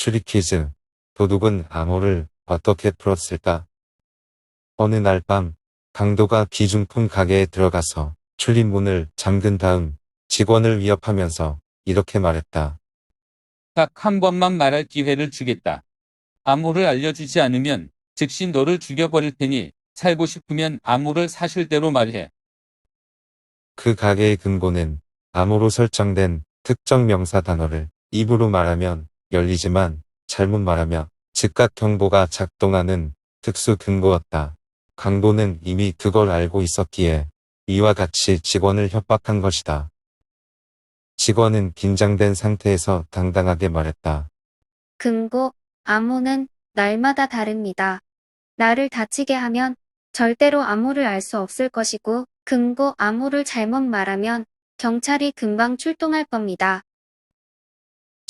추리 퀴즈. 도둑은 암호를 어떻게 풀었을까? 어느 날 밤, 강도가 기중품 가게에 들어가서 출입문을 잠근 다음 직원을 위협하면서 이렇게 말했다. 딱 한 번만 말할 기회를 주겠다. 암호를 알려주지 않으면 즉시 너를 죽여버릴 테니 살고 싶으면 암호를 사실대로 말해. 그 가게의 금고는 암호로 설정된 특정 명사 단어를 입으로 말하면 열리지만 잘못 말하면 즉각 경보가 작동하는 특수 금고였다. 강도는 이미 그걸 알고 있었기에 이와 같이 직원을 협박한 것이다. 직원은 긴장된 상태에서 당당하게 말했다. 금고, 암호는 날마다 다릅니다. 나를 다치게 하면 절대로 암호를 알 수 없을 것이고, 금고, 암호를 잘못 말하면 경찰이 금방 출동할 겁니다.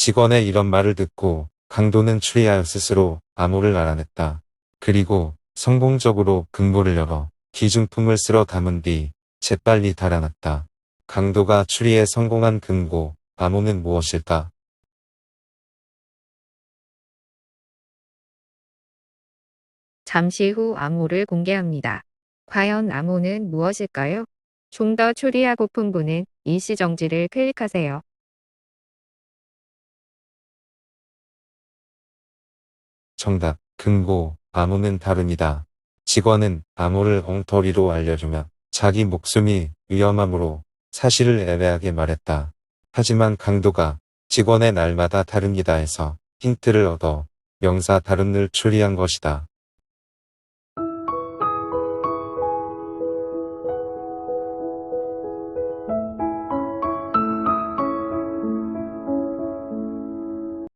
직원의 이런 말을 듣고 강도는 추리하여 스스로 암호를 알아냈다. 그리고 성공적으로 금고를 열어 기중품을 쓸어 담은 뒤 재빨리 달아났다. 강도가 추리에 성공한 금고, 암호는 무엇일까? 잠시 후 암호를 공개합니다. 과연 암호는 무엇일까요? 좀 더 추리하고픈 분은 일시정지를 클릭하세요. 정답, 금고, 암호는 다릅니다. 직원은 암호를 엉터리로 알려주며 자기 목숨이 위험하므로 사실을 애매하게 말했다. 하지만 강도가 직원의 날마다 다릅니다 해서 힌트를 얻어 명사 다름을 추리한 것이다.